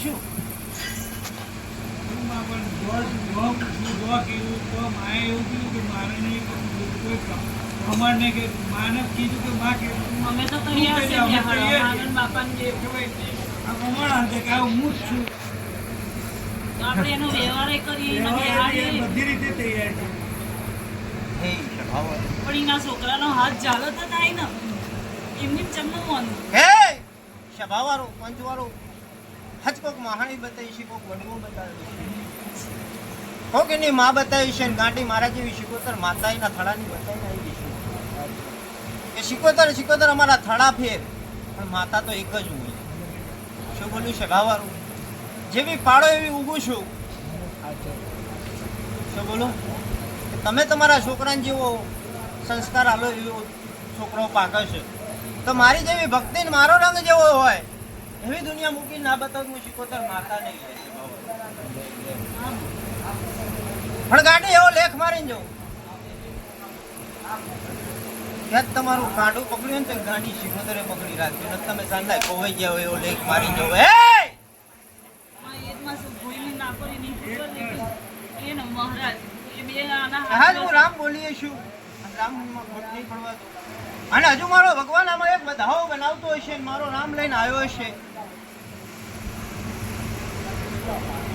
એવું કીધું કે મારે નહીં કે કોઈ કમરને કે માને કીધું કે માં કે અમે તો તૈયાર છે અમે ત્યાં તૈયાર હળવા. છીએ. આનંદ બાપાને જે આ કમળ હાથે કે હું જ છું. આપણે એનો વ્યવહાર કરીએ. બધી રીતે તૈયાર છે. પણ એના છોકરાનો હાથ ચાલો તો થાય ને એમની ચમવાનું હે સભાવાળો પંચવાળો હજ કોક મહાણી બતાવી છે, કોક વડવો બતાવી છે. કોક એની માં બતાવી છે ગાંડી મારા જેવી શિકોતર માતાઈના થડાની બતાવીને આવી છે. એ શિકોતર શિકોતર અમારા થડા ફેર, પણ માતા તો એક જ હોય. શું બોલ્યું સભાવાળું જેવી પાડો એવી ઊભું છું. શું બોલું? તમે તમારા છોકરાને જેવો સંસ્કાર આલો એવો છોકરો પાકે છે. તો મારી જેવી ભક્તિને મારો રંગ જેવો હોય. એવી દુનિયા મૂકી ના બતાવ હું શીખોતર માતા નહીં પણ ગાડી એવો લેખ મારી જવું ત્યાં તમારું કાંડું પકડ્યું ને તો ગાડી શીખોતરે પકડી રાખ્યું તમે સાંધા કોવાઈ ગયા હોય એવો લેખ મારી જવો હે! હા હું રામ બોલીએ છું. રામ ખોટ નહીં પડવા અને હજુ મારો ભગવાન આમાં એક બધાઓ બનાવતો હશે મારો રામ લઈને આવ્યો હશે.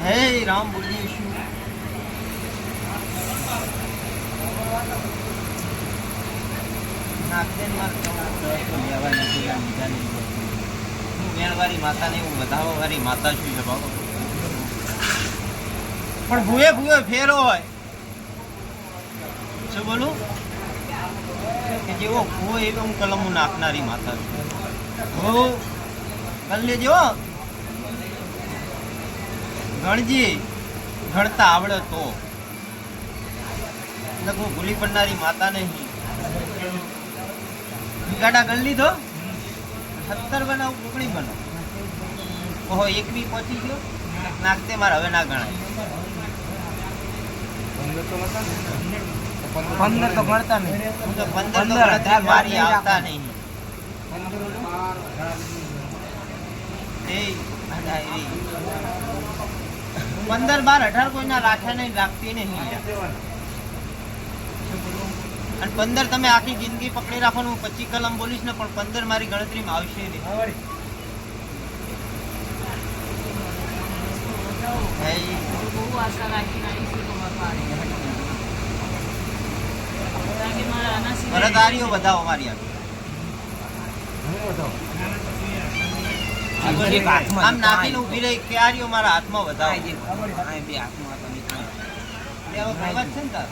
માતા રામ બોલીએ બાબા. પણ ભૂએ ભૂએ ફેરો હોય. શું બોલું? કે જેવો ભૂ એવો હું કલમો નાખનારી માતા છું. ભૂ, કલ્લે જેવો? ગણજી ગણતા આવડે તો. હું ભૂલી પડનારી માતા નહીં. ગાડા ગણ લીધો? સત્તર બનાવ કુકડી બનો ઓહો એક બી પહોંચી ગયો? નાખતે મારે હવે ના ગણાય. પંદર તો ગણતા નહીં. હું તો પંદર તો મારી આવતા નહીં. એ. પંદર બાર અઢાર કોઈના રાખ્યા નહીં, રાખતી નહીં અને પંદર તમે આખી જિંદગી પકડી રાખો હું પચીસ કલમ બોલીશ ને, પણ પંદર મારી ગણતરીમાં આવશે નહીં. ભરત આર્યો બધા અમારી આગળ. આમ નાખીને ઊભી રહી ક્યારીઓ મારા હાથમાં વધાવો. લે, હવે કહેવત છે ને તાર?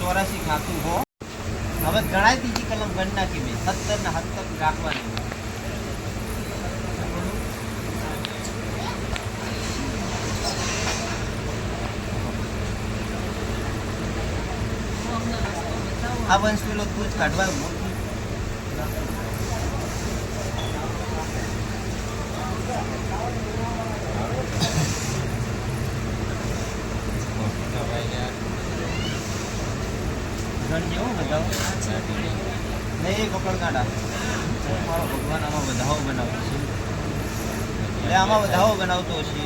ચોરાસી ખાતું હો. હવે ગણાય ત્રીજી કલમ ગણ નાખી મેં. સત્તર ને સત્તર રાખવાની હું અમને રસ્તો બતાવો. આ વંશ પેલો તું જ કાઢવા. નહીં પકડ કાઢા મારો ભગવાન આમાં વધાવો બનાવતો છે. આમાં વધાવો બનાવતો છે.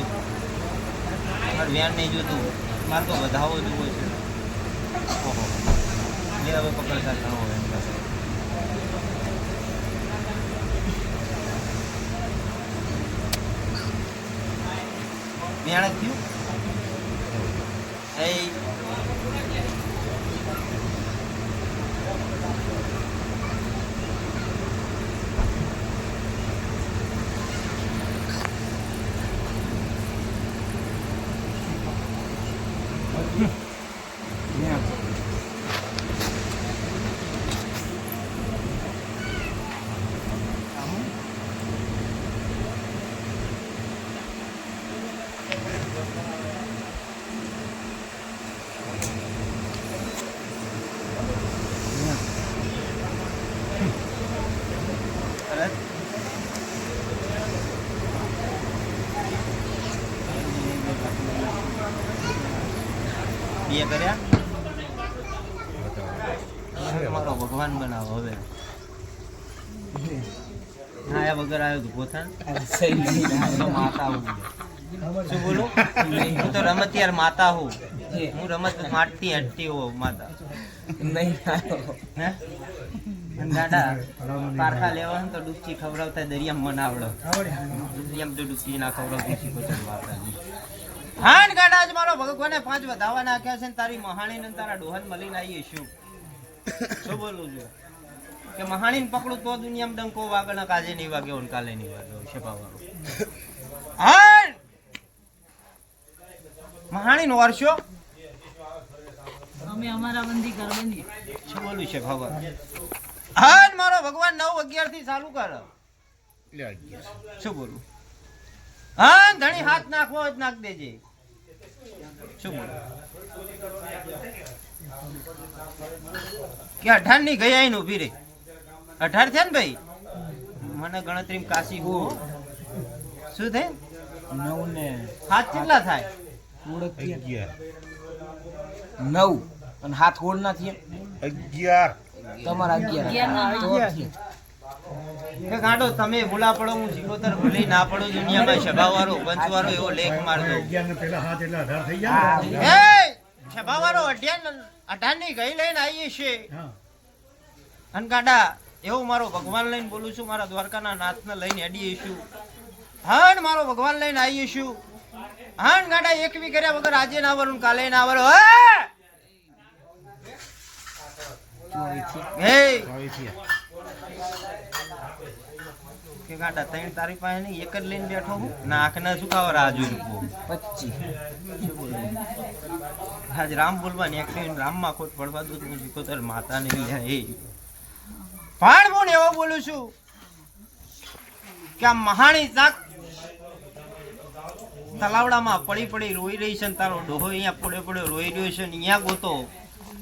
મારે વ્યાન નહીં જોતું. મારે તો વધાવો જોવો છે. ઓહો. લે હવે પકડ કાઢ ઘણો હોય પાસે. વ્યાણ જ થયું એ અરે બે કર્યા તમારો ભગવાન બનાવો હવે હા એ વગર આવ્યો હતો પોતાને માતા હું શું બોલું? હું તો રમતિયાર માતા હું? હું રમત માટતી હટતી હો માતા. નહીં દાદા પારખા લેવા તો ડૂબકી ખવડાવતા દરિયામાં મને આવડો. દરિયામાં તો ડૂબકી ના ખવડાવતી શીખો છો હાન ગાડા આજ મારો ભગવાને પાંચ વધાવા નાખ્યા છે ને તારી મહાણી ને તારા ડોહન મળીને આવીએ શું શું બોલું છું? કે મહાણી ને પકડું તો દુનિયામાં ડંકો વાગણ કાજે નહીં વાગે ઓન કાલે નહીં વાગ્યો શેપાવાળો. હાન મહાણી નો વારસો અમે અમારા બંદી કરવા નહીં શું બોલું છે ભગવાન હાન મારો ભગવાન નવ અગિયારથી ચાલુ કર. શું બોલું? હા ધણી હાથ નાખવો જ નાખ દેજે. શું બોલું? કે અઢારની ગયા એનું ઊભી રહી. અઢાર થયા ને ભાઈ? મને ગણતરી કાશી હો. શું થાય? નવ ને હાથ કેટલા થાય? નવ. અને હાથ હોળ ના થયા. અગિયાર. તમારા અગિયાર. ગાંડો તમે ભૂલા પડો હું જીરોતર ભૂલી ના પડો દુનિયામાં સભાવારો પંચવારો એવો લેખ મારતો. દઉં એ સભાવાળો અઢાર અઢારની ગઈ લઈને આવીએ છે અને ગાંડા એવું મારો ભગવાન લઈને બોલું છું મારા દ્વારકાના નાથને લઈને અડીએ છું. હાણ મારો ભગવાન લઈને આવીએ છું. હાણ ગાડા એક બી કર્યા વગર આજે ના વરું કાલે ના વરું. કે ગાંડા ત્રણ તારી પાસે નહીં એક જ લઈને બેઠો હું? ના રાહ જોઈ રૂપો પચીસ આજ રામ બોલવાની એક રામમાં ખોટ પડવા દઉં હું શીખોતર માતા ને એ પણ હું એવો બોલું છું કે મહાણી ચાક તલાવડામાં પડી પડી રોઈ રહી છે તારો ડોહો અહીંયા પડ્યો પડ્યો રોઈ રહ્યો છે ને અહીંયા ગોતો.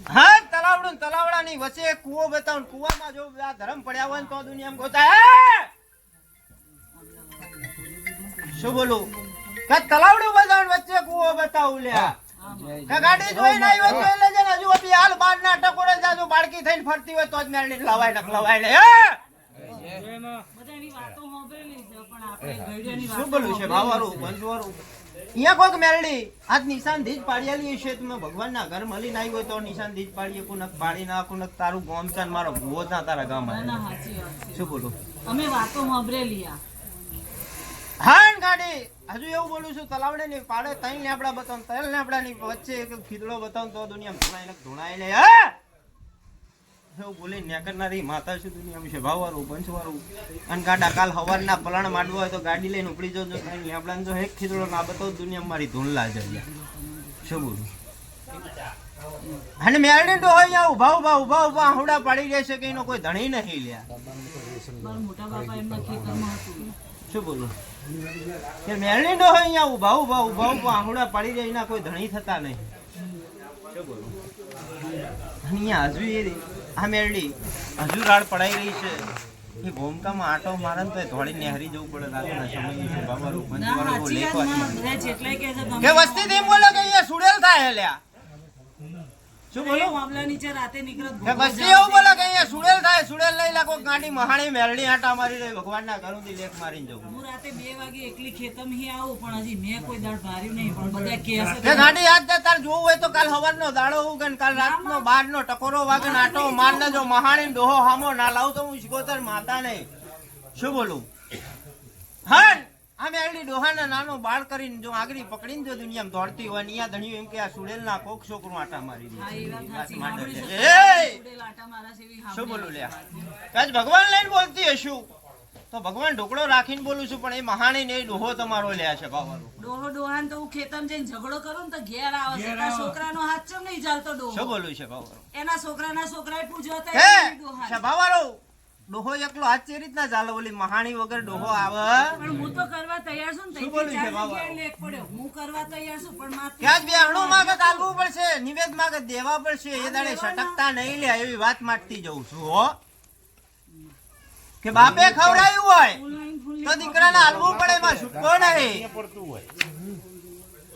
હા, તલાવડું તલાવડાની વચ્ચે કૂવો બતાવો કૂવામાં જો આ ધરમ પડ્યા હોય તો દુનિયામાં ગોતા. હે! શું બોલું? કે તલાવડું બતાવો વચ્ચે કૂવો બતાવું લ્યા. ગાડી જોઈ ના. આવ્યો તો એટલે ને હજુ બી હાલ બાર ના ટકોરે જાજુ બાળકી થઈને ફરતી હોય તો જ મેળની લવાય નક લવાય લે હે? બધાની વાતો સાંભળેલી છે પણ આપણે ઘડિયાની શું બોલું છે? ભાવારું પંચવારું અહીંયા કોઈક મેલડી. આજ નિશાન ધીજ પાડ્યાલી તમે ભગવાનના ઘર મળીને આવી હોય તો નિશાન ધીજ પાડીએ કુનક પાડી નાખું નક તારું ગોમ છે ને મારો ભૂવો ના તારા ગામ ના, ના, છે. શું બોલું? અમે વાતો સાંભળેલી આ. ગાડી. હજુ એવું બોલું છું તલાવડે ની પાડે તઈ લેબડા બતાવ તલ લેબડા ની વચ્ચે એક ખીદડો બતાવ તો દુનિયા ધોણાય ને લે હે? એવું બોલી નેકરનારી માતા શું દુનિયા છે ભાવવાળું પંચવાળું અને ગાડા કાલ હવારના પલાણ માંડવો હોય તો ગાડી લઈને ઉપડી જજો તઈ લેબડા જો એક ખીદડો ના બતાવ દુનિયા મારી ધૂનલા જઈએ શું બોલું? અને મેરડી તો હોય આવું ઊભા ઊભા ઊભા ઊભા હવડા પાડી રહેશે કે એનો કોઈ ધણી નહીં લ્યા. મોટા બાપા એમના ખેતરમાં હતું. શું બોલું? કે મેરણી નો હોય અહીંયા ઊભા ઊભા ઊભા ઊભા આહુડા પાડી જાય એના કોઈ ધણી થતા નહીં. અહીંયા હજુ એ આ મેરડી હજુ રાડ પડાઈ રહી છે. એ ભૂમકામાં આટો મારે તો ધોળી નેહરી જવું પડે રાતના સમય કહે છે. કે વસ્તી તેમ બોલો કે અહીંયા સુડેલ થાય લ્યા. શું બોલો? મામલા નીચે રાતે નીકળત કે ભોગવવા વસ્તી જાવ એવું બોલે કે અહીંયા સુડેલ થાય સુડેલ લઈ લાગો ગાંડી મહાણી મેરડી આટા મારી રહી ભગવાનના ઘરુંથી લેખ મારીને જવું. હું રાતે બે વાગે એકલી ખેતરમાં હી આવું પણ હજી મેં કોઈ દાડ ભાર્યું નહીં પણ બધા કહે કે કે ગાડી આજ દે તાર જોવું હોય તો કાલ સવારનો દાડો ઉગે ને કાલ રાતનો બારનો ટકોરો વાગે આટો માર જો મહાણી ડોહો હામો ના લાવું તો હું શિકોતર માતા નહીં. શું બોલું? હા? આ મેરડી ડોહાના નાનો બાળ કરીને જો આગળી પકડીને જો દુનિયામાં દોડતી હોય ને અહીંયા ધણ્યું એમ કે આ સુડેલના કોક છોકરું આટા મારી એવી શું બોલું લે કે ભગવાન લઈને બોલતી હશું. તો ભગવાન ઢોકળો રાખીને બોલું છું પણ એ મહાણી ને ડોહો તમારો લ્યા છે બાવાનો ડોહો ડોહાન તો હું ખેતમ જઈને ઝઘડો કરું ને તો ઘેર આવે છે. છોકરાનો હાથ ચમ નહીં ચાલતો શું ડોહો બોલું છે બાવાનો એના છોકરાના છોકરાએ પૂછવા તા ડોહા છે ડોહાને. ડોહો એકલો ચે રીતના ચાલે ઓલી મહાણી વગર ડોહો આવે. પણ હું તો કરવા તૈયાર છું ને લેખ પડ્યો. હું કરવા તૈયાર છું પણ માથે ક્યાં બેહણું માંગે ચાલવું પડશે નિવેદ માંગે દેવા પડશે એ દાડે સટકતા નહીં લે એવી વાત માંગતી જઉં છું હો. કે બાપે ખવડાયું હોય તો દીકરાને આલવું પડે એમાં છૂટકો નહીં. પડતું હોય.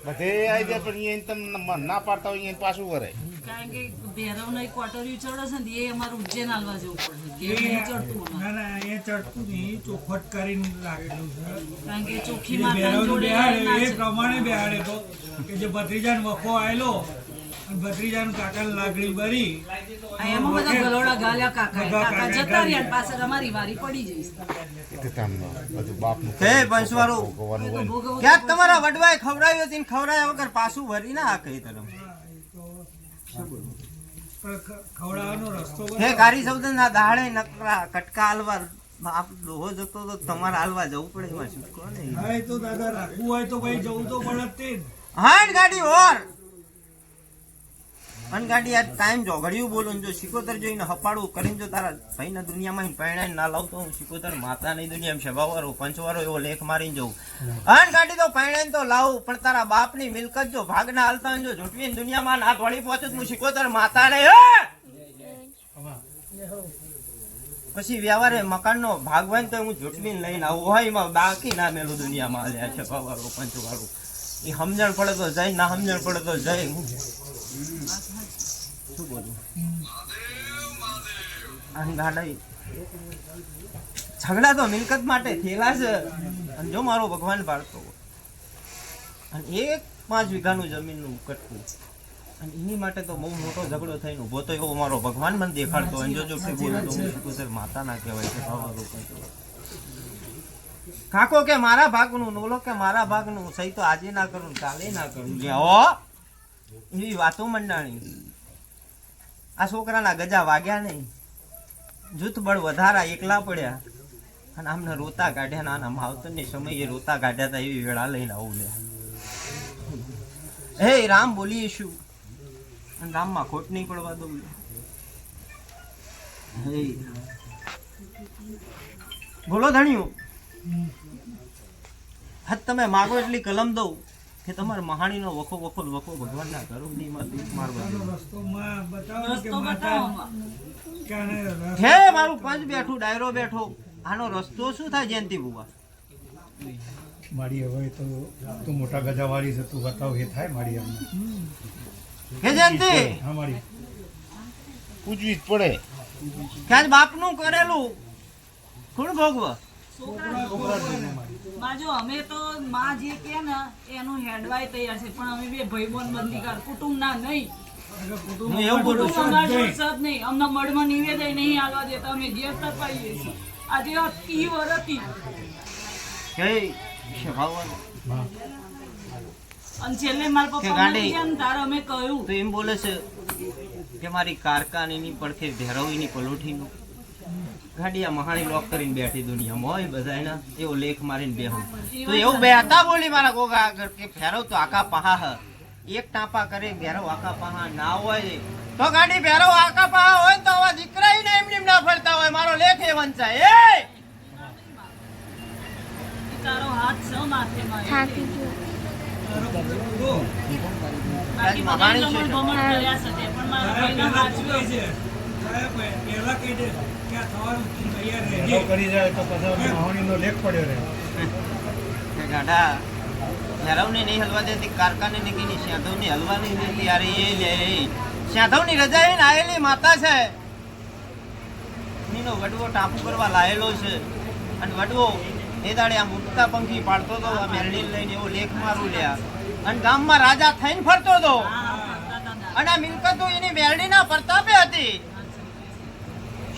બધે આઈ જાય પણ એને તમને ના પાડતા હોય એને પાછું વરે કારણ કે ભેરવનો એક ક્વાર્ટરિયું ચડે છે ને એ અમારું ઉજ્જૈન હાલવા જવું પડશે. કે ચડતું ના ના એ ચડતું નહીં ચોખવટ કરીને રાખેલું છે. કારણ કે ચોખ્ખી માતા જોડે એ પ્રમાણે બેહાડે તો કે જે ભત્રીજાને વખો આવેલો ભત્રીજાનું કાકાને લાગણી ભરી એમાં બધા ગલોડા ગાલ્યા કાકા. કાકા કાકા જતા રહ્યા પાછળ અમારી વારી પડી જઈશ બધું બાપનું હે, તમારા વડવાએ ખવડાવ્યો હતી ને ખવડાવ્યા વગર પાછું ભરી ના આ કઈ તરફ પણ ખ- ખવડાવવાનો રસ્તો હે કારી સૌદન ના દાડે નકરા કટકા હાલવા બાપ ડોહો જતો તો તમારે હાલવા જવું પડે એમાં શું? હા તો દાદા રાખવું હોય તો ભાઈ જવું તો પડે જ તે. જ. ગાડી ઓર અન ગાડી આ ટાઈમ જોઘડ્યું બોલું જો સિકોતર જોઈને હપાડું કરીને જો તારા ભાઈના દુનિયામાં પરણાઈ ના લાવતો હું સિકોતર માતાની દુનિયામાં સભાવારો પંચવારો એવો લેખ મારીને જવું અન ગાડી તો પરણાઈને તો લાવું, પણ તારા બાપની મિલકત જો ભાગના હાલતા જો જોટવીને દુનિયામાં ના વળી પહોંચું હું સિકોતર માતા હે! પછી વ્યવહારે મકાનનો ભાગ હોય તો હું જોટવીને લઈને આવું. હોય એમાં બાકી ના મેલું દુનિયામાં હાલ્યા છે ભાવારો પંચવારો એ સમજણ પડે તો જય, ના સમજણ પડે તો જય. શું બોલું? આમ ઝઘડા તો મિલકત માટે થયેલા છે. અને જો મારો ભગવાન પાડતો. અને એક પાંચ વીઘાનું જમીનનું કટકું. અને એની માટે તો બહુ મોટો ઝઘડો થઈને ઊભો તો એવો મારો ભગવાન મને દેખાડતો. અને જો જો કે તો હું શું માતા ના કહેવાય છે કાકો કે મારા ભાગનું નોલો કે મારા ભાગનું સહી તો આજે ના કરું કાલે ના કરું. લે હો એવી વાતો મંડાણી. આ છોકરાના ગજા વાગ્યા નહીં. જૂથ બળ વધારા એકલા પડ્યા. અને આમને રોતા કાઢ્યા નાના માવતરની સમયે રોતા કાઢ્યા હતા એવી વેળા લઈને આવું લે. હે, રામ બોલીએ શું અને રામમાં ખોટ નહીં પડવા દઉં. હે બોલો ધણિયું હાથ તમે માગો એટલી કલમ દઉં. કે તમારે મહાણીનો વખો વખો વખો ભગવાનના ઘરોમાં દૂધ મારવા હે મારું પંચ બેઠું ડાયરો બેઠો. આનો રસ્તો શું થાય જયંતિ બુવા? મારી હવે તો તું મોટા ગજાવાળી છે તું બતાવ એ થાય મારી અમને હે જયંતિ? હા મારી. પૂજવી જ પડે. ક્યાં બાપનું કરેલું. કોણ ભોગવ. માં જો અમે તો માં જે કે ને એનું હેડવાય તૈયાર છે. પણ અમે બે ભાઈબંધ બોન કુટુંબ ના નહીં. કુટુંબ સદ નહીં. અમને મળમાં નિવેદય નહીં હાલવા દેતા. અમે ઘેર તપાઈએ છીએ. આજે અતિ વરતી હે અને છેલ્લે મારા કે પપ્પા ને તારે અમે કહ્યું. તો એમ બોલે છે કે મારી કારકાનીની પડખે ભેરવીની પલોઠીનું ગાડીયા મહાણી લોક કરીને બેઠી દુનિયામાં હોય બધા એવો લેખ મારીને બેહું. તો એવું બેહતા બોલી મારા ગોગા આગળ કે ફેરવ તો આકા પહા હ એક ટાંપા કરે ભેરવ આકા પહા ના હોય. તો ગાડી ભેરવ આકા પહા હોય તો આવા દીકરા ને એમની ના ફરતા હોય. મારો લેખ એ વંચાય. એ! તારો હાથ છે માથે. મહાણી પણ મારા છે. પહેલા કહી દે કે આ થવાનું તૈયાર એનો રહેજે. કરી જાય તો પછી મહાણીનો લેખ પડ્યો રહે. કે ગાડા નહીં હલવા દેતી કારકાને નીકળી શ્યાધવની હલવાની દેતી યાર એ લે શ્યાધવની રજા એને આયેલી માતા છે. એનો વડવો ટાપુ કરવા લાયેલો છે. અને વડવો એ દાડે આમ ઉડતા પંખી પાડતો હતો આ મેરડી લઈને એવો લેખ મારું લ્યા. અને ગામમાં રાજા થઈને ફરતો હતા. અને આ મિલકતો એની મેરડીના પ્રતાપે હતી.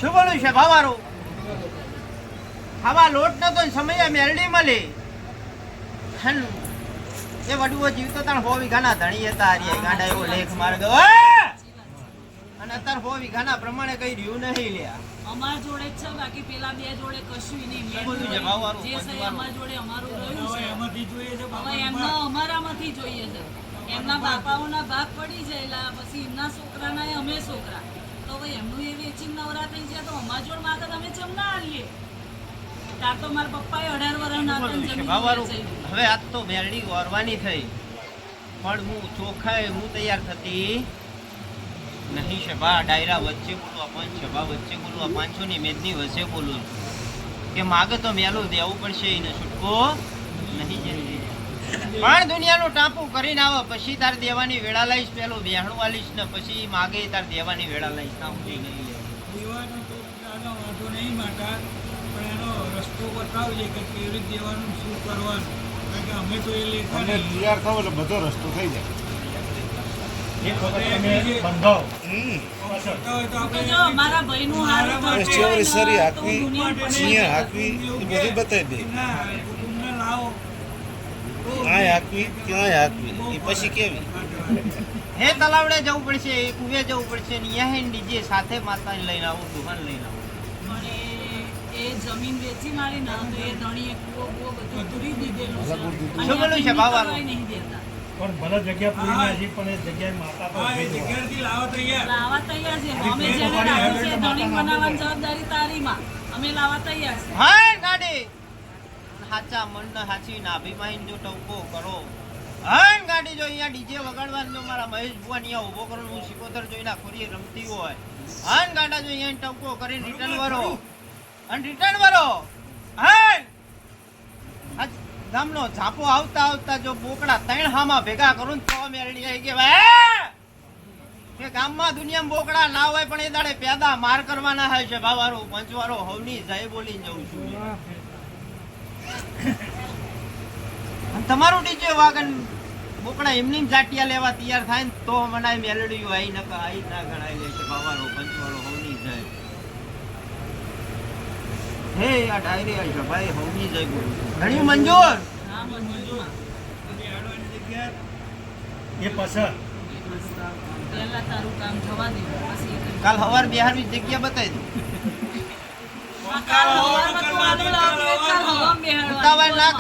શું બોલું છે ભાવારું. ખાવા લોટ નતો તો સમય મેરડી મળી. એ વડુઓ જીવતો તાણ હો વીઘાના ધણી હતા હાર્યા ગાંડા એવો લેખ માર્ગ. અને અત્યારે હો વીઘાના પ્રમાણે કઈ રહ્યું નહીં લ્યા અમારા જોડે જ છે બાકી પેલા બે જોડે કશું નહીં. મેં બધું છે, જે છે અમાર જોડે અમારું રહ્યું છે. જોઈએ છે હવે બાપા. અમારામાંથી જોઈએ છે. એમના બાપાઓના ભાગ પડી ગયેલા પછી એમના છોકરાના અમે છોકરા. તો એમનું તો અમારા જોડ માગત અમે ચમ ના આલીએ ત્યાર તો મારા પપ્પાએ અઢાર વર્ષ ના. હવે આજ તો મેરડી વરવાની થઈ. પણ હું ચોખાએ હું તૈયાર થતી નહીં સભા ડાયરા વચ્ચે બોલું પાંચ સભા વચ્ચે બોલું આ પાંચસો ની મેદની વચ્ચે બોલું. કે માગે તો મેલું દેવું પડશે એને છૂટકો નહીં જલ્દી પણ દુનિયાનું ટાંપુ કરીને આવે. પછી તાર દેવાની વેળા લઈશ પેલું બેહણું વાલીશ ને પછી માગે તાર દેવાની વેળા લઈશ. ના હું નહીં દેવાનો તો વાંધો નહીં માતા પણ એનો રસ્તો બતાવજે કે કેવી રીતે દેવાનું શું કરવાનું. કારણ કે અમે તો એ લેખા તૈયાર થાવ એટલે બધો રસ્તો થઈ જાય. બતાવી દે. ક્યાંય હાંકવી? ક્યાં હાંકવી? એ પછી કેવી? હે તલાવડે જવું પડશે એ કુવે જવું પડશે ને અહીંયા હે ડીજે સાથે માતાને લઈને આવું દુકાન લઈને આવું. એ- જમીન વેચી મારી ને તો એ ધણીએ કૂવો બૂવો બધું પૂરી દીધેલું છે. શું બોલું છે આ નહીં દેતા. પણ ભલે જગ્યા પૂરી ના છે પણ એ જગ્યાએ માતા તો એ ઊભી જ હોય. જગ્યાએથી લાવો તૈયાર. લાવવા તૈયાર છે. અમે જેને રાખ્યું છે ધણી બનાવવાની જવાબદારી તારીમાં. અમે લાવવા તૈયાર છે. હા ગાડી. હાચા મનને હાચી નાભીમાં જો ટંકો કરો. હન ગાડી જો અહીંયા ડીજે વગાડવાનું જો મારા મહેશ ભુવાની ઊભો કરો હું સિકોતર જોઈને ખોરી રમતી હોય. હન ગાડા જો અહીંયા ટવકો કરીને રિટર્ન વરો અને રિટર્ન વરો હન! ગામનો ઝાપો આવતા આવતા જો બોકડા ત્રણ હામાં ભેગા કરું ને તો મેરડી આવી કે ભાઈ કે ગામમાં દુનિયામાં બોકડા ના હોય પણ એ દાડે પેદા માર કરવાના હોય છે. ભાવારો પંચવારો હવની જય બોલી જઉં છું. તમારું ડીજે વાગન બોકડા એમની જાટિયા લેવા તૈયાર થાય ને તો મનાય મેલડીઓ આઈ નકા આઈ ના ગણાય લે છે ભાવારો પંચવાળો હોની જાય. હે આ ડાયરી આઈ છે ભાઈ હોની જાય બોલું ઘણી મંજૂર? હા એ પહેલા તારું કામ થવા દે પછી કાલ હવાર બિહારની જગ્યા બતાવી દઉં કાલ સવારમાં તું આલુ લાવજો, એક કાલ હવામાં બેહાડવાનું. ઉતાવળ ના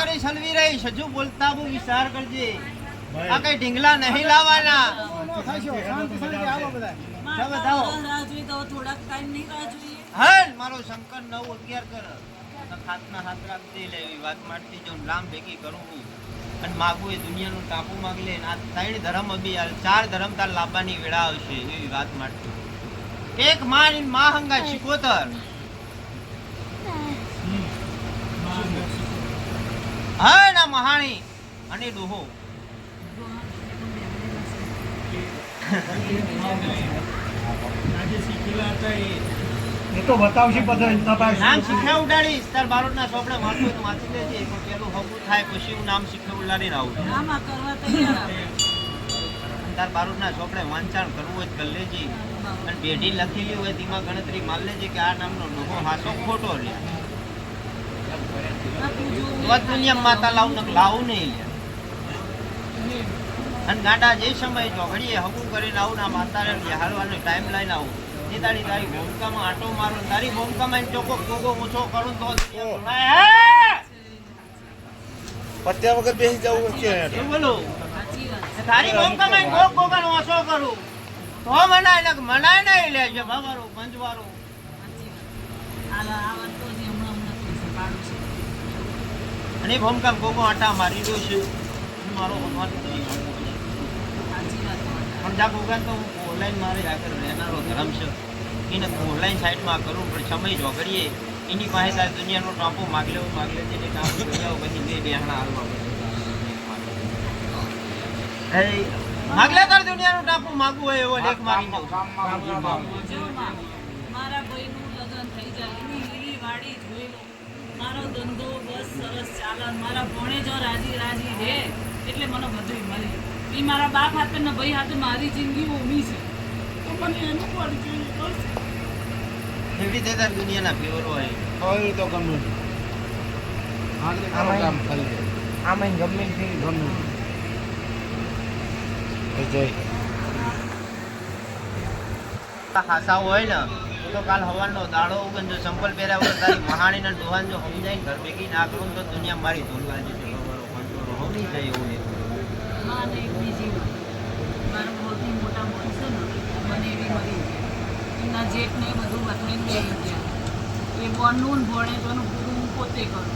વાત મારતી જો રામ ભેગી કરું હું દુનિયાનું ટાપુ માગ લે આ ત્રણ ધર્મ અભી ચાર ધર્મ તાર લાવવાની વેળા આવશે, એવી વાત મારતી એક મા માં હંગા શિકોતર. હન ના મહાણી અને ડોહો. એ તો બતાવશે નામ શીખ્યા ઉડાડીશ. તાર બારોટના ચોપડે વાંચવું હોય તો વાંચી લેજે. પણ પેલું હગું થાય પછી હું નામ શીખ્યા ઉડાડીને આવું તાર બારોટના ચોપડે વાંચન કરવું હોય કરી લેજે. અને પેઢી લખેલી હોય તેમાં ગણતરી માન લેજે કે આ નામનો ડોહો હાસો ખોટો લે દુનિયામાં માતા લાવું ને લાવું નહીં લે. અને ગાંડા જે સમય ચોઘડીએ હકું કરીને આવું ના માતા માતાને હાલવાનો ટાઈમ લઈને આવું એ તારી તારી ભૂમિકામાં આટો મારો તારી ભૂમિકામાં ચોખ્ખો ગોગો ઓછો કરું તો પત્યા વગર બેસી જવું કે બોલું? તારી ભૂમિકામાં ગોગ ગોગાનો ઓછો કરું. તો મનાય ને મનાય નહીં લે છે બાબારો આવા સાચી વાત આ આ વાત તો હજી હમણાં હમણાં થઈ છે પાડું છે અને ભૂમિકા કોકો આટા મારી દો છે. હું મારો ભગવાન પણ જા ગોગાન તો હું ઓનલાઈન મારે આગળ રહેનારો ધર્મ છે. એને ઓનલાઈન સાઈડમાં કરું પણ સમય જોગડીએ. એની પાસે તારે દુનિયાનો ટાંપો માગ લેવો, માગ લે ને ટાંપો કરી આવો પછી બે બેહણા હાલવા માગ લે તાર દુનિયાનો ટાંપો માગવું એવો લેખ માગી લગ્ન થઈ જાય મારો ધંધો સરસ ચાલે મારા ભણેજો રાજી રાજી રહે એટલે મને બધું મળે. એ મારા બાપ હાથે ને ભાઈ હાથે મારી જિંદગી ઉમી છે. તો મને એનું પણ જોઈએ એવી રીતે દુનિયાના ફેવરો હોય. હવે તો ગમે. કામ કરી દે. આમાં ગમે તે ગમે. એ હાસા હોય ને તો કાલ હવાનો દાડો ઉગન જો સંપલ પહેર્યા વગર તારી મહાણી ને ડોહાન જો સમજાઈને ઘર ભેગી ના કરું તો દુનિયા મારી ધોલવા જશે. ખબરો હોવી જાય એવું બીજી ને એમના જેઠને એ બધું બદલીને બેસી ગયા. એ બોનનું ને ભણે તોનું પૂરું હું પોતે કરું.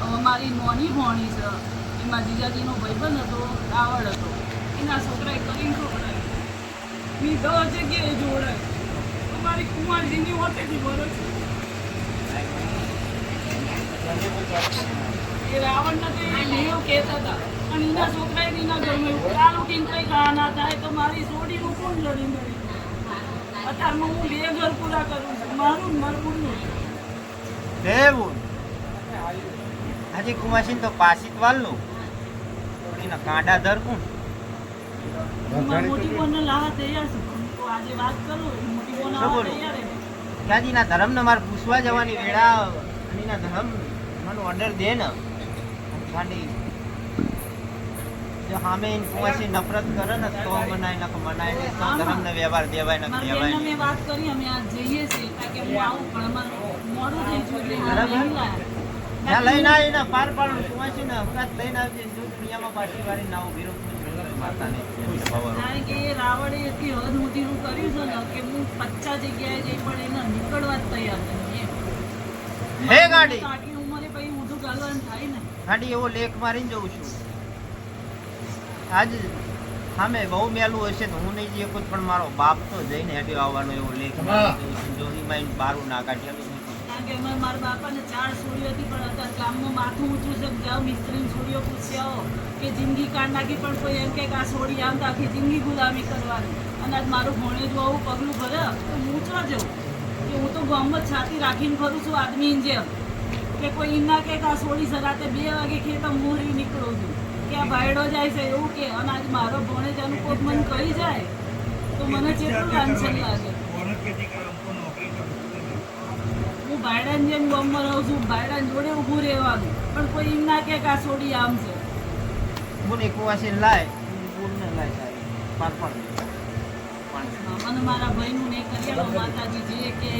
હવે મારી નોની ભણી છે, એમાં જીજાજીનો ભાઈબંધ હતો, રાવળ હતો. એના છોકરાએ કરીને છોકરાએ. દસ જગ્યાએ જોડાય. તો મારી કુમારજીની હોતેથી ભરો એ રાવણના તો એ લેવ કહેતા હતા. પણ એના છોકરાએ બી ના ગમે. એવું કાલ ઉઠીને કઈ ગા ના થાય તો મારી સોડીનું કોણ લડી મળી અત્યારમાં હું બે ઘર પૂરા કરું છું. મારું ને દેવું હજી કુમાસીન તો પાસિત વાલનું. એના કાંડા ધરકું. હું મોટી બોનને લાવવા તૈયાર છું. છે. ત્યાંથી ના મારે પૂછવા જવાની વેળા ના ધર્મ મને ઓર્ડર દે ને. ગાંડી જો સામે એને નફરત કરે ને તો મનાય નક મનાય ને તો ધર્મને વ્યવહાર દેવાય નક દેવાય મેં વાત કરી અમે આજ જઈએ છીએ. કે હું આવું પણ અમારે મોડું થઈ ગયું એટલે. નહીં લાયા. ત્યાં પાર પાડું કુંવાસી ને હમણાં લઈને આવજે. દુનિયામાં પાછી વાળી ના ઊભી રહું કારણ કે એ રાવણે એટલી હદ સુધીનું કર્યું છે ને કે હું પચાસ જગ્યાએ જઈ પણ એને નીકળવા જ તૈયાર નથી હે ગાડી. આટલી ઉંમરે પછી ઊંધું ગાલવાનું થાય ને. ગાડી એવો લેખ મારીને જઉં છું. આજ સામે બહુ મેલું હશે તો હું નહીં જઈ શકું પણ મારો બાપ તો જઈને હેઠી આવવાનો એવો લેખ મારી જઉં છું. જો એમાં એને બારું ના કાઢી કે અમે મારા બાપાને ચાર છોડીઓ હતી. પણ અત્યારે ગામમાં માથું ઊંચું છે. જાઓ મિસ્ત્રીની છોડીઓ પૂછી, આવો. કે જિંદગી કાઢ નાખી પણ કોઈ એમ કે આ છોડી આમ તો આખી જિંદગી ગુલામી કરવાની. અને આજ મારું ભણે જો આવું પગલું ભરે તો હું ચા જવું કે હું તો ગામમાં છાતી રાખીને ફરું છું આદમી જેમ. કે કોઈ ઈના કે આ છોડી સરાતે બે વાગે ખેતર મોરી નીકળું છું. કે આ ભાઈડો જાય છે એવું કે, અને આજ મારો ભણે જાનું કોઈક મને કહી જાય, તો મને કેટલું લાંછન લાગે કોને કહેતી કે અમુક નોકરી કરું હું ભાઈડાની જેમ ગામમાં રહું છું ભાઈડાની જોડે ઊભું રહેવાનું પણ કોઈ એમ ના કે આ છોડી આમ છે. બોલે કુવાસી લાય. બોલને લાય સાહેબ પાર પાડ મને મારા ભાઈનું ને કરી આલો માતાજી જે કે